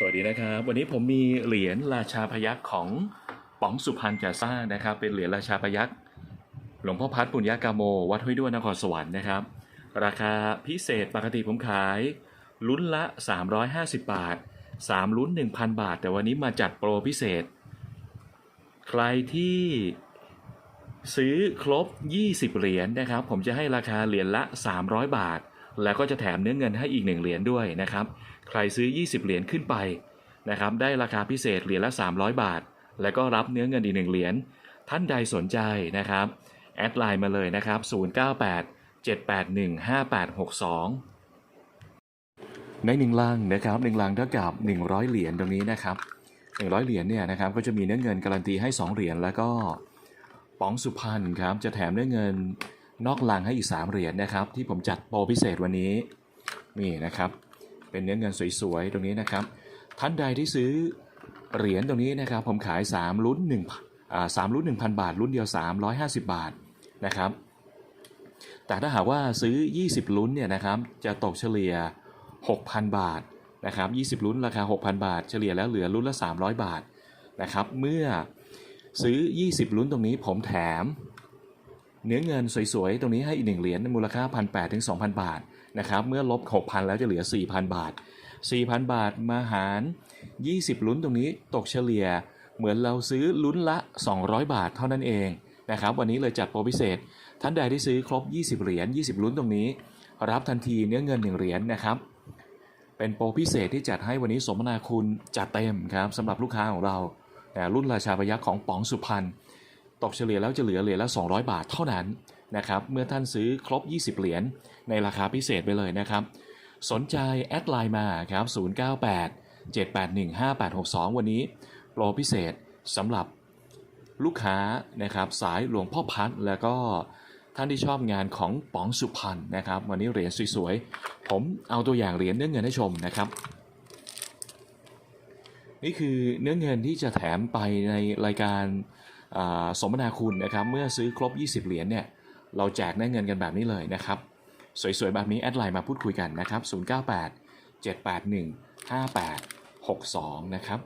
สวัสดีนะครับ วันนี้ผมมีเหรียญราชาพยัคฆ์ของป๋องสุพรรณแก่ซ่านะครับ เป็นเหรียญราชาพยัคฆ์หลวงพ่อพัดปุญญากาโม วัดห้วยด้วนนครสวรรค์นะครับ ราคาพิเศษปกติผมขายลุ้นละ 350 บาท 3 ลุ้น 1,000 บาท แต่วันนี้มาจัดโปรพิเศษ ใครที่ซื้อครบ 20 เหรียญนะครับ ผมจะให้ราคาเหรียญละ 300 บาท แล้วก็จะแถมเนื้อเงินให้อีก 1 เหรียญด้วยนะครับ ใครซื้อ 20 เหรียญขึ้นไปนะครับ ได้ราคาพิเศษเหรียญละ 300 บาท แล้วก็รับเนื้อเงินอีก 1 เหรียญ ท่านใดสนใจนะครับ แอดไลน์มาเลยนะครับ 098 781 5862 ในหนึ่งลังนะครับหนึ่งลังเท่ากับ 100 เหรียญตรงนี้นะครับ 100 เหรียญเนี่ยนะครับก็จะมีเนื้อเงินการันตีให้ 2 เหรียญแล้วก็ป๋องสุพรรณครับจะแถมเนื้อเงิน นอกลังให้อีก 3 เหรียญนะครับ ที่ผมจัดโปรพิเศษวันนี้นี่นะครับ เป็นเนื้อเงินสวยๆ ตรงนี้นะครับ ท่านใดที่ซื้อเหรียญตรงนี้นะครับ ผมขาย3ลุ้น1อ่า3ลุ้น1,000 บาท รุ่นเดียว 350 บาทนะครับ แต่ถ้าหากว่าซื้อ 20 ลุ้นเนี่ยนะครับจะตกเฉลี่ย 6,000 บาทนะครับ20 ลุ้นราคา 6,000 บาท เฉลี่ยแล้วเหลือลุ้นละ 300 บาทนะครับ เมื่อซื้อ 20 ลุ้นตรงนี้ผมแถม เนื้อเงินสวยๆ ตรงนี้ให้อีก1เหรียญมูลค่า1,800ถึง2,000บาทนะครับ เมื่อลบ6,000แล้วจะเหลือ4,000บาท4,000บาทมาหาร20ลุ้นตรงนี้ตกเฉลี่ย เหมือนเราซื้อลุ้นละ200บาทเท่านั้นเองนะครับ วันนี้เลยจัดโปรพิเศษ ท่านใดที่ซื้อครบ20เหรียญ20ลุ้นตรงนี้ รับทันทีเนื้อเงิน1เหรียญนะครับ เป็นโปรพิเศษที่จัดให้วันนี้สมนาคุณจัดเต็มครับสำหรับลูกค้าของเราแต่รุ่นราชาพยัคฆ์ของป๋องสุพรรณ ตกเฉลี่ยแล้วจะเหลือเหรียญละ 200 บาทเท่านั้นนะครับ เมื่อท่านซื้อครบ 20 เหรียญในราคาพิเศษไปเลยนะครับ สนใจแอดไลน์มาครับ 098 781 5862 วันนี้โปรพิเศษสำหรับลูกค้านะครับสายหลวงพ่อพัดแล้วก็ท่านที่ชอบงานของป๋องสุพรรณนะครับ วันนี้เหรียญสวยๆ ผมเอาตัวอย่างเหรียญเนื้อเงินให้ชมนะครับ นี่คือเนื้อเงินที่จะแถมไปในรายการ สมนาคุณนะครับเมื่อซื้อครบ 20 เหรียญเนี่ยเราแจกเนื้เงินกันแบบนี้เลยนะครับ สวยๆ แบบนี้แอดไลน์มาพูดคุยกันนะครับ 098 781 5862 นะครับ